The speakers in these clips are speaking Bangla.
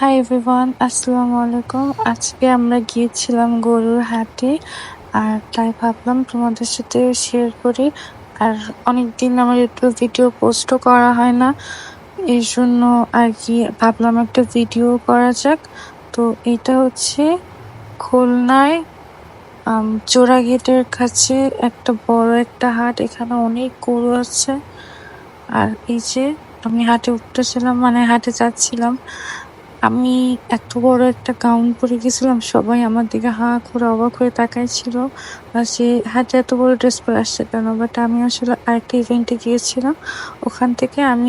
হাই এভরিওয়ান আসসালামু আলাইকুম আজকে আমরা গিয়েছিলাম গরুর হাটে, আর তাই ভাবলাম তোমাদের সাথে শেয়ার করি। আর অনেক দিন আমার ইউটিউব ভিডিও পোস্টও করা হয় না, এই জন্য আর কি ভাবলাম একটা ভিডিও করা যাক। তো এটা হচ্ছে খুলনায় জোড়া গেটের কাছে একটা বড় একটা হাট। এখানে অনেক গরু আছে। আর এই যে আমি হাটে উঠতেছিলাম মানে হাটে যাচ্ছিলাম। আমি এত বড় একটা গাউন পরে গেছিলাম সবাই আমার দিকে হা করে অবাক হয়ে তাকাইছিল। ছিল সে হাতে এত বড় ড্রেস পরে আসছে কেন? বাট আমি আসলে আরেকটা ইভেন্টে গিয়েছিলাম। ওখান থেকে আম,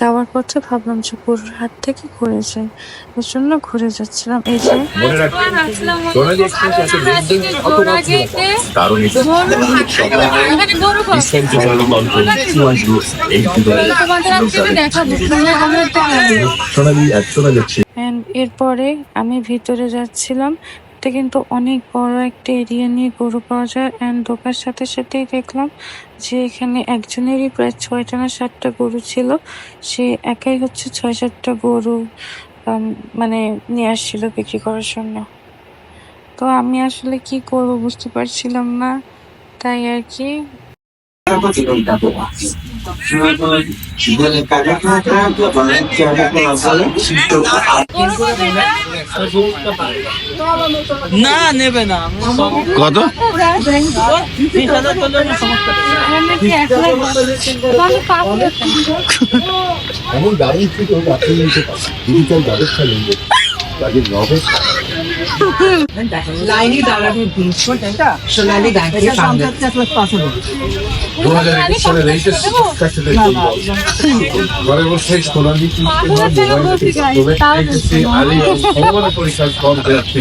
যাওয়ার পথে ভাবলাম যে গরুর হাট থেকে ঘুরে যাই। এর জন্য ঘুরে যাচ্ছিলাম। এই যে মনে এরপরে আমি ভিতরে যাচ্ছিলাম। এটা কিন্তু অনেক বড় একটা এরিয়া নিয়ে গরু পাওয়া যায়। অ্যান্ড ঢোকার সাথে সাথেই দেখলাম যে এখানে একজনেরই প্রায় ছয়টা না সাতটা গরু ছিল। সে একাই হচ্ছে ছয় সাতটা গরু মানে নিয়ে আসছিল বিক্রি করার জন্য। তো আমি আসলে কি করব বুঝতে পারছিলাম না। তাই আর কি না নেবে না। কত? এমন গাড়ি থেকে আপনি নিতে পারেন ডিজিটাল ব্যবস্থা নেই। গাড়ির রবের লাইনে দাঁড়ানো সোনালি ব্যাংকের দু হাজার একুশ সালে লেটেস্ট ঘরে বসে সোনালী পরীক্ষার ফর্ম দেওয়াচ্ছি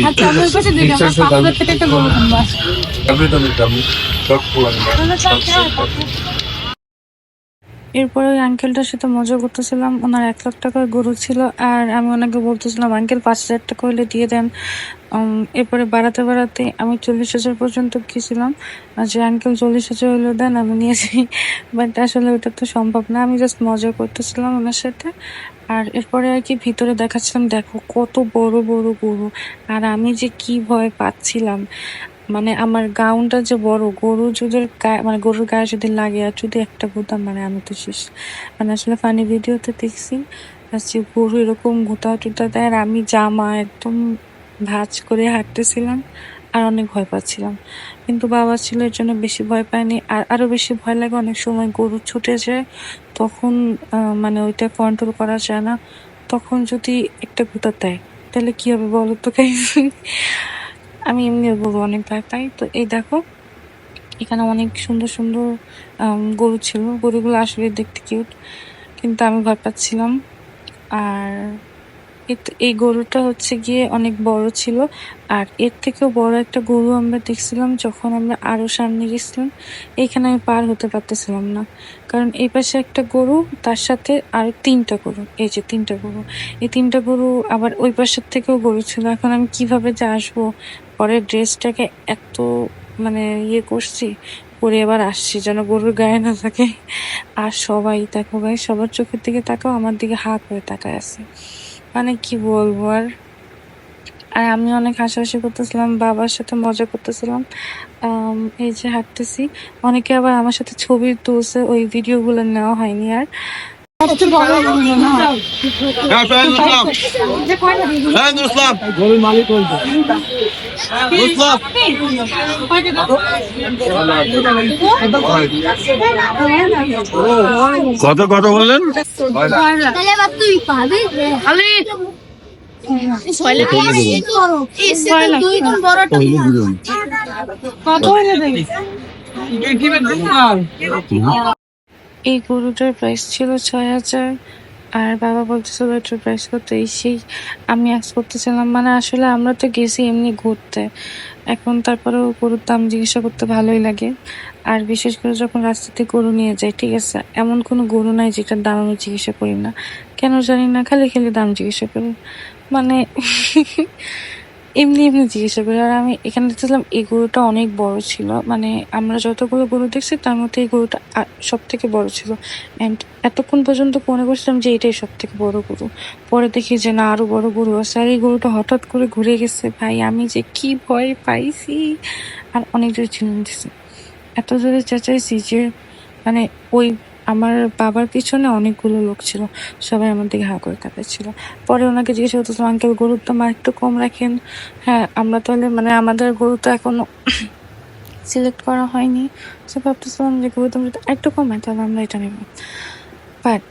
এরপরে ওই আঙ্কেলটার সাথে মজা করতেছিলাম। ওনার এক লাখ টাকার গরু ছিল আর আমি ওনাকে বলতেছিলাম আঙ্কেল পাঁচ হাজার টাকা হলে দিয়ে দেন। এরপরে বাড়াতে বাড়াতে আমি চল্লিশ হাজার পর্যন্ত গেছিলাম আর যে আঙ্কেল চল্লিশ হাজার হলে দেন, আমি নিয়েছি। বাট আসলে ওটা তো সম্ভব না। আমি জাস্ট মজা করতেছিলাম ওনার সাথে। আর এরপরে আর কি ভিতরে দেখাচ্ছিলাম, দেখো কত বড় বড় গরু। আর আমি যে কি ভয় পাচ্ছিলাম। মানে আমার গাউনটা যে বড়, গরু যদি গায়ে মানে গরুর গায়ে যদি লাগে, আর যদি একটা গুতাম মানে আমি তো শেষ। মানে আসলে ফানি ভিডিওতে দেখছি গরু এরকম গুতা টুতা দেয়, আর আমি জামা একদম ভাঁজ করে হাঁটতেছিলাম, আর অনেক ভয় পাচ্ছিলাম। কিন্তু বাবা ছিল, এর জন্য বেশি ভয় পায়নি। আর আরও বেশি ভয় লাগে অনেক সময় গরু ছুটে যায়, তখন মানে ওইটা কন্ট্রোল করা যায় না। তখন যদি একটা গুতা দেয়, তাহলে কী হবে বলো তো? আমি এমনি গরু অনেক ভয় পাই তো এই দেখো, এখানে অনেক সুন্দর সুন্দর গরু ছিল। গরুগুলো আসলে দেখতে কিউট কিন্তু আমি ভয় পাচ্ছিলাম। আর এই গরুটা হচ্ছে গিয়ে অনেক বড় ছিল। আর এর থেকেও বড় একটা গরু আমরা দেখছিলাম যখন আমরা আরও সামনে গেছিলাম। এইখানে আমি পার হতে পারতেছিলাম না। কারণ এই পাশে একটা গরু, তার সাথে আর তিনটা গরু। এই যে তিনটা গরু। এই তিনটা গরু আবার ওই পাশের থেকেও গরু ছিল। এখন আমি কীভাবে যে আসব? পরে ড্রেসটাকে এত মানে ইয়ে করছি, পরে এবার আসছি যেন গরুর গায়ে না থাকে আর সবাই দেখো ভাই, সবার চোখের দিকে তাকাও, আমার দিকে হাত হয়ে তাকায় আছে। মানে কি বলব আর? আর আমি অনেক হাসাহাসি করতেছিলাম, বাবার সাথে মজা করতেছিলাম এই যে হাঁটতেছি। অনেকে আবার আমার সাথে ছবি তুলছে, ওই ভিডিওগুলো নেওয়া হয়নি আর। কত কত বললেন তাহলে এবার তুই পাবি আমি দুই গুণ বড় কত এই গরুটার প্রাইস ছিল ছয় হাজার, আর বাবা বলতেছিল এটার প্রাইস কত? এই সেই আমি আজ করতেছিলাম মানে আসলে আমরা তো গেছি এমনি ঘুরতে। এখন তারপরেও গরুর দাম জিজ্ঞাসা করতে ভালোই লাগে। আর বিশেষ করে যখন রাস্তাতে গরু নিয়ে যাই ঠিক আছে? এমন কোনো গরু নাই যেটার দাম আমি জিজ্ঞাসা করি না। কেন জানি না, খালি খালি দাম জিজ্ঞাসা করি। মানে এমনি এমনি জিজ্ঞাসা করি, আর আমি এখানে দেখছিলাম এই গরুটা অনেক বড় ছিল। মানে আমরা যতগুলো গরু দেখছি, তার মধ্যে এই গরুটা সব থেকে বড় ছিল। অ্যান্ড এতক্ষণ পর্যন্ত মনে করছিলাম যে এটাই সব থেকে বড় গরু। পরে দেখি যে না, আরও বড় গরু আছে। আর এই গরুটা হঠাৎ করে ঘুরে গেছে, ভাই, আমি যে কি ভয় পাইছি। আর অনেক জোরে চিল্লান দিছি এত জোরে চেঁচাইছি যে মানে ওই আমার বাবার পিছনে অনেকগুলো লোক ছিল। সবাই আমার দিকে হা করে তাকাচ্ছিল। পরে ওনাকে জিজ্ঞেস করতেছিলাম আঙ্কেল, গরুর দাম আর একটু কম রাখেন। হ্যাঁ আমরা তাহলে মানে আমাদের গরু তো এখনও সিলেক্ট করা হয়নি। সে ভাবতেছিলাম যে দাম যদি একটু কমায়, তাহলে আমরা এটা নেব। বাট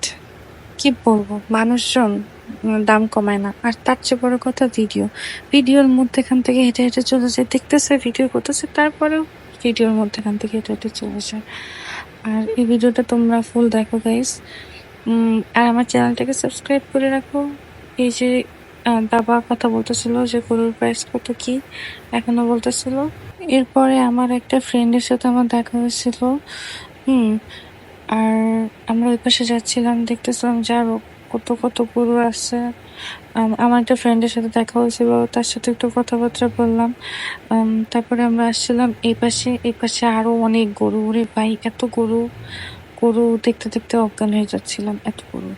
কি বলব, মানুষজন দাম কমায় না। আর তার চেয়ে বড় কথা ভিডিও ভিডিওর মধ্যেখান থেকে হেঁটে হেঁটে চলে যায়, দেখতেছে ভিডিও করতেছে, তারপরেও ভিডিওর মধ্যেখান থেকে হেঁটে হেঁটে চলে যায়। আর এই ভিডিওটা তোমরা ফুল দেখো গাইস আর আমার চ্যানেলটাকে সাবস্ক্রাইব করে রাখো। এই যে বাবা কথা বলতেছিল যে গরুর প্রাইস কত কি, এখনও বলতেছিল। এরপরে আমার একটা ফ্রেন্ডের সাথে আমার দেখা হয়েছিল। হুম, আর আমরা ওই পাশে যাচ্ছিলাম, দেখতেছিলাম যা আরও কত কত গরু আছে। আমার একটা ফ্রেন্ডের সাথে দেখা হয়েছিল, তার সাথে একটু কথাবার্তা বললাম। তারপরে আমরা আসছিলাম এই পাশে এই পাশে আরও অনেক গরু। ওরে ভাই, এত গরু। গরু দেখতে দেখতে অজ্ঞান হয়ে যাচ্ছিলাম, এত গরু।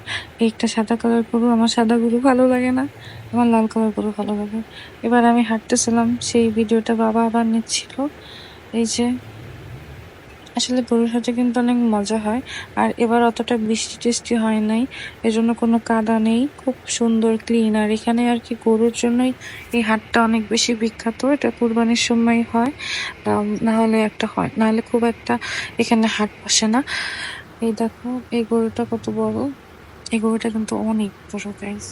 একটা সাদা কালার গরু, আমার সাদা গরু ভালো লাগে না, আমার লাল কালার গরু ভালো লাগে। এবার আমি হাঁটতেছিলাম, সেই ভিডিওটা বাবা আবার নিচ্ছিল। এই যে আসলে গরুর হাটে কিন্তু অনেক মজা হয়। আর এবার অতটা বৃষ্টি টিষ্টি হয় নাই। এজন্য কোনো কাদা নেই। খুব সুন্দর ক্লিন আর এখানে আর কি গরুর জন্যই এই হাটটা অনেক বেশি বিখ্যাত। এটা কুরবানির সময় হয়। না হলে একটা হয়। নাহলে খুব একটা এখানে হাট বসে না। এই দেখো, এই গরুটা কত বড়। এই গরুটা কিন্তু অনেক বড় গাইস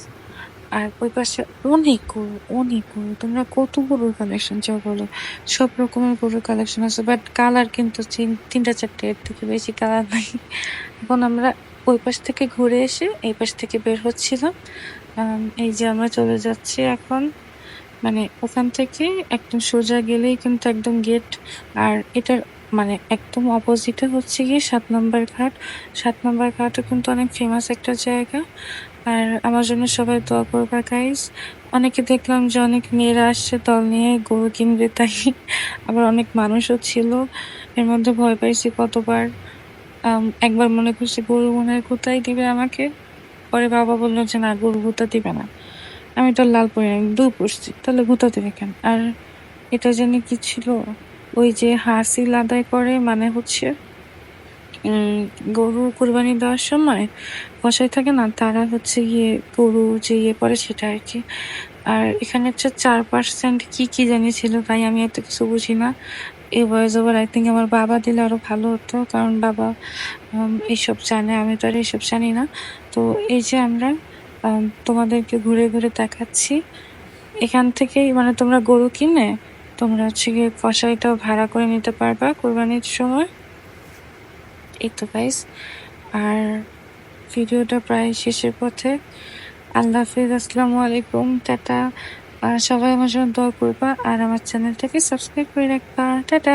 আর ওই পাশে অনেক গরু অনেক গরু। তোমরা কত গরুর কালেকশন চাও বলো? সব রকমের গরুর কালেকশন আছে বাট কালার কিন্তু তিন- তিনটা চারটে এর থেকে বেশি কালার নাই। এখন আমরা ওই পাশ থেকে ঘুরে এসে এই পাশ থেকে বের হচ্ছিলাম। এই যে আমরা চলে যাচ্ছি এখন। মানে ওখান থেকে একদম সোজা গেলেই কিন্তু একদম গেট আর এটার মানে একদম অপোজিটে হচ্ছে গিয়ে সাত নম্বর ঘাট। সাত নম্বর ঘাটও কিন্তু অনেক ফেমাস একটা জায়গা। আর আমার জন্য সবাই দোয়া করবা গাইস অনেকে দেখলাম যে অনেক মেয়েরা আসছে দল নিয়ে, গরু কিনবে, তাই আবার অনেক মানুষও ছিল। এর মধ্যে ভয় পাইছি কতবার। একবার মনে করছি গরু মনে কোথায় দিবে আমাকে। পরে বাবা বলল যে না, গরু গুতা দিবে না। আমি তো লাল পরে দু পড়ছি তাহলে গুতা দেবে কেন? আর এটা জানি কি ছিল? ওই যে হাসিল আদায় করে মানে হচ্ছে গরু কোরবানি দেওয়ার সময় কষাই থাকে না, তারা হচ্ছে গিয়ে গরু যে ইয়ে করে সেটা আর কি। আর এখানে হচ্ছে চার পার্সেন্ট কি কি জানিয়েছিল তাই আমি এত কিছু বুঝি না। এই ভয়েস ওভার আই থিঙ্ক আমার বাবা দিলে আরও ভালো হতো, কারণ বাবা এইসব জানে, আমি তো আর এইসব জানি না। তো এই যে আমরা তোমাদেরকে ঘুরে ঘুরে দেখাচ্ছি। এখান থেকেই মানে তোমরা গরু কিনে তোমরা হচ্ছে গিয়ে কষাইটাও ভাড়া করে নিতে পারবা কোরবানির সময়। এই গাইস আর ভিডিওটা প্রায় শেষের পথে। আল্লাহ হাফিজ, আসসালামু আলাইকুম, টাটা। সবাই আমার জন্য দোয়া করবা, আর আমার চ্যানেলটাকে সাবস্ক্রাইব করে রাখবা। টাটা।